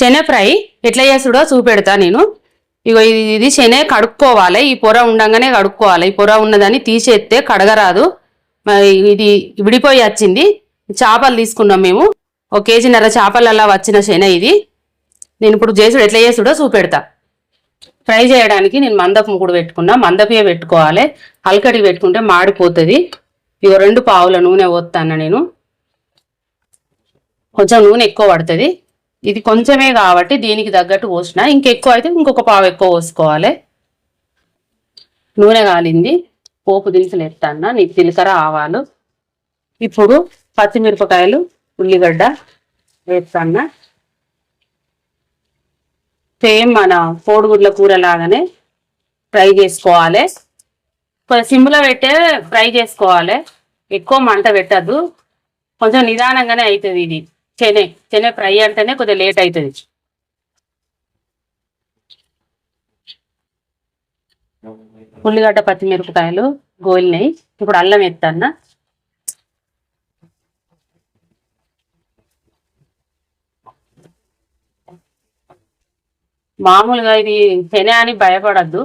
శనగ ఫ్రై ఎట్లా చేసుడో చూపెడతా నేను. ఇగో ఇది ఇది శనగ కడుక్కోవాలి. ఈ పొర ఉండగానే కడుక్కోవాలి. ఈ పొర ఉన్నదని తీసేస్తే కడగరాదు. మరి ఇది విడిపోయి వచ్చింది. చేపలు తీసుకున్నాం మేము. ఒక కేజీన్నర చేపలల్లా వచ్చిన శన ఇది. నేను ఇప్పుడు చేసుడు ఎట్లా చేసుడో చూపెడతా. ఫ్రై చేయడానికి నేను మందపు ముకుడు పెట్టుకున్నా. మందపే పెట్టుకోవాలి. అల్కడి పెట్టుకుంటే మాడిపోతుంది. ఇగో రెండు పావుల నూనె పోస్తాను నేను. కొంచెం నూనె ఎక్కువ పడుతుంది. ఇది కొంచెమే కాబట్టి దీనికి తగ్గట్టు పోసిన. ఇంకెక్కువ అయితే ఇంకొక పావు ఎక్కువ పోసుకోవాలి. నూనె కాలింది. పోపు దినుసులు ఎత్తన్నా. నీకు తిలకర ఆవాలు. ఇప్పుడు పచ్చిమిరపకాయలు ఉల్లిగడ్డ వేస్తాన్న సేమ్ మన కోడిగుడ్ల కూర లాగానే ఫ్రై చేసుకోవాలి. కొంచెం సిమ్లో పెట్టే ఫ్రై చేసుకోవాలి. ఎక్కువ మంట పెట్టద్దు. కొంచెం నిదానంగానే అవుతుంది ఇది. చెనే చెనే ఫ్రై అంటేనే కొద్దిగా లేట్ అవుతుంది. ఉల్లిగడ్డ పచ్చిమిరపకాయలు గోలినాయి ఇప్పుడు అల్లం ఎత్తన్న. మామూలుగా ఇది శనగ అని భయపడద్దు.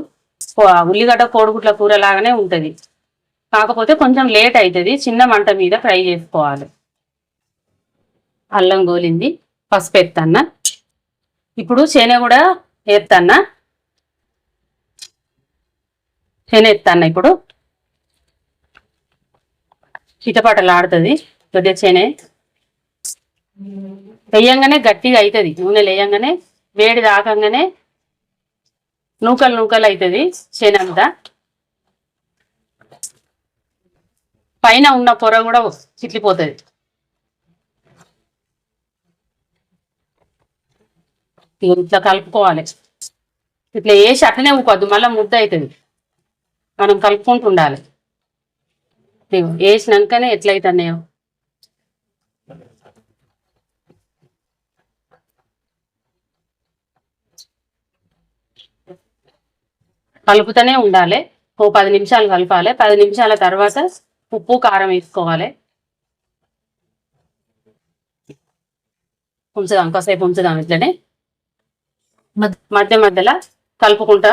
ఉల్లిగడ్డ కోడిగుట్ల కూర లాగానే ఉంటుంది. కాకపోతే కొంచెం లేట్ అవుతుంది. చిన్న మంట మీద ఫ్రై చేసుకోవాలి. అల్లం గోలింది పసుపు ఎత్తన్న. ఇప్పుడు శనగ కూడా ఎత్తన్న. శనగ ఎత్తన్న ఇప్పుడు. చిటపాటలు ఆడుతుంది కొద్దిగా శనగ. వేయంగానే గట్టిగా అవుతుంది నూనె వేయంగానే వేడి తాకంగానే నూకలు నూకలు అవుతుంది శనగ అంతా పైన ఉన్న పొర కూడా చిట్లిపోతుంది. ఇట్లా కలుపుకోవాలి. ఇట్లా వేసి అట్లనే ఊకోద్దు మళ్ళీ ముద్ద అవుతుంది మనం కలుపుకుంటూ ఉండాలి ఇదిగో వేసినాకనే ఎట్లయితున్నాయో. కలుపుతూనే ఉండాలి. ఓ పది నిమిషాలు కలపాలి. పది నిమిషాల తర్వాత ఉప్పు కారం వేసుకోవాలి. ఉంచుదాం కాసేపు ఉంచుదాం ఇట్లనే. మధ్య మధ్యలో కలుపుకుంటా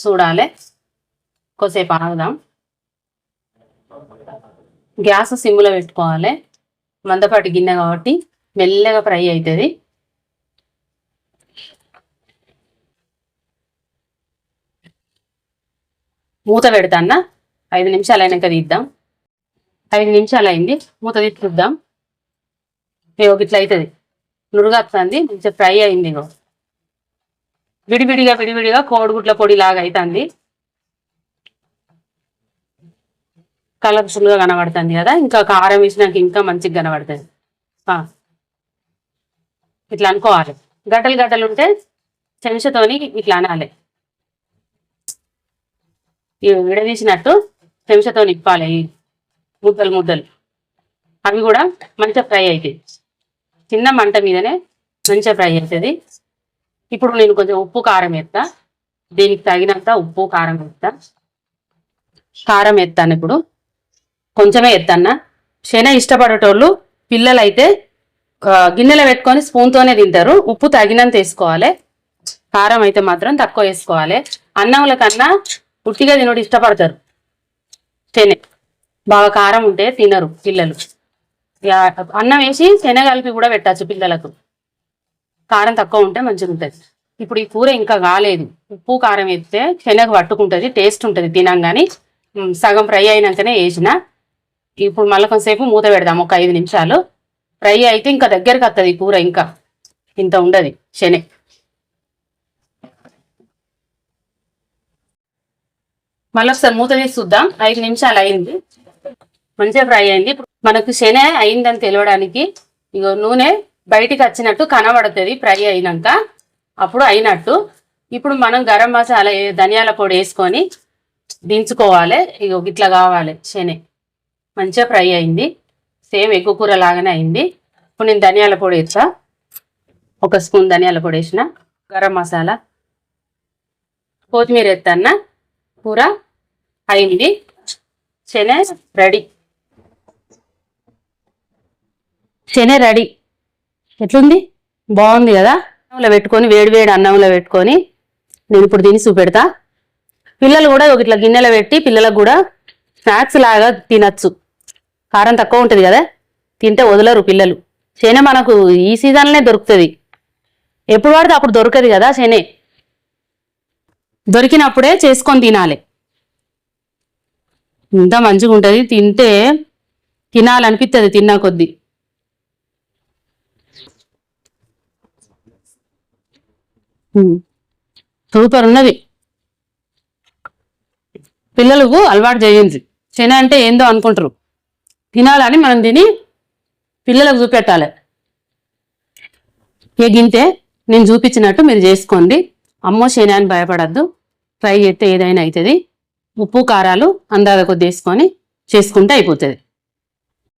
చూడాలి. కొద్దిసేపు ఆగుదాం. గ్యాస్ సిమ్లో పెట్టుకోవాలి. మందపాటి గిన్నె కాబట్టి మెల్లగా ఫ్రై అవుతుంది మూత పెడతాన్నా. ఐదు నిమిషాలు అయినాక తీద్దాం. ఐదు నిమిషాలు అయింది. మూత తీద్దాం ఇట్లా అవుతుంది నురుగా వస్తుంది మంచిగా ఫ్రై అయింది ఇగో. విడివిడిగా విడివిడిగా కోడిగుడ్ల పొడి లాగా అవుతుంది కలర్ఫుల్గా కనబడుతుంది కదా ఇంకా కారం వేసినాక ఇంకా మంచిగా కనబడుతుంది. ఇట్లా అనుకోవాలి. గడ్డలు గడ్డలు ఉంటే చెంచతోని ఇట్లా అనాలి. విడదీసినట్టు చెంచతో నిప్పాలి ముద్దలు ముద్దలు. అవి కూడా మంచిగా ఫ్రై అవుతాయి చిన్న మంట మీదనే మంచిగా ఫ్రై అవుతుంది ఇప్పుడు నేను కొంచెం ఉప్పు కారం వేస్తా. దీనికి తగినంత ఉప్పు కారం వేస్తా. కారం ఎత్తాను ఇప్పుడు. కొంచెమే ఎత్తన్నా శన ఇష్టపడేటోళ్ళు పిల్లలైతే గిన్నెలో పెట్టుకొని స్పూన్తోనే తింటారు. ఉప్పు తగినంత వేసుకోవాలి. కారం అయితే మాత్రం తక్కువ వేసుకోవాలి. అన్నంల కన్నా ఉట్టిగా తినడు ఇష్టపడతారు. శనగ. బాగా కారం ఉంటే తినరు పిల్లలు. ఇక అన్నం వేసి శనగ కలిపి కూడా పెట్టచ్చు పిల్లలకు. కారం తక్కువ ఉంటే మంచిగా ఉంటుంది ఇప్పుడు ఈ కూర ఇంకా కాలేదు. ఉప్పు కారం వేస్తే శనగ పట్టుకుంటుంది టేస్ట్ ఉంటుంది తినంగాని. సగం ఫ్రై అయినాకనే వేసిన. ఇప్పుడు మళ్ళీ కొంతసేపు మూత పెడదాం ఒక ఐదు నిమిషాలు. ఫ్రై అయితే ఇంకా దగ్గరకు వస్తుంది కూర ఇంకా. ఇంత ఉండదు శనగ. మళ్ళీ ఒకసారి మూత తీసి చూద్దాం. ఐదు నిమిషాలు అయింది. మంచిగా ఫ్రై అయింది. ఇప్పుడు మనకు శనగ అయిందని తెలియడానికి ఇగో నూనె బయటికి వచ్చినట్టు కనబడుతుంది ఫ్రై అయినాక అప్పుడు అయినట్టు. ఇప్పుడు మనం గరం మసాలా ధనియాల పొడి వేసుకొని దించుకోవాలి. ఇగో ఇట్లా కావాలి శనగ మంచిగా ఫ్రై అయింది. సేమ్ ఎగ్గు కూర లాగానే అయింది. ఇప్పుడు నేను ధనియాల పొడి వేస్తా. ఒక స్పూన్ ధనియాల పొడి వేసిన. గరం మసాలా. కొత్తిమీర ఎత్తన్న కూర అయింది. శనగ రెడీ. శనగ రెడీ. ఎట్లుంది? బాగుంది కదా? అన్నంలో పెట్టుకొని వేడి వేడి అన్నంలో పెట్టుకొని నేను ఇప్పుడు తిని చూపెడతా. పిల్లలు కూడా ఒక ఇట్లా గిన్నెలో పెట్టి పిల్లలకు కూడా స్నాక్స్ లాగా తినచ్చు. కారం తక్కువ ఉంటుంది కదా? తింటే వదలరు పిల్లలు. శనె మనకు ఈ సీజన్లోనే దొరుకుతుంది. ఎప్పుడు పడితే అప్పుడు దొరకదు కదా శనె? దొరికినప్పుడే చేసుకొని తినాలి. ఇంత మంచిగా ఉంటుంది తింటే తినాలనిపిస్తుంది తిన్నా కొద్దీ. సూపర్ ఉన్నది పిల్లలకు అలవాటు చేయండి. శన అంటే ఏందో అనుకుంటారు. తినాలని మనం తిని పిల్లలకు చూపెట్టాలి. ఏ నేను చూపించినట్టు మీరు చేసుకోండి. అమ్మో శని అని భయపడద్దు. ట్రై చేస్తే ఏదైనా అవుతుంది. ఉప్పు కారాలు అందాద కొద్ది వేసుకొని చేసుకుంటే అయిపోతుంది.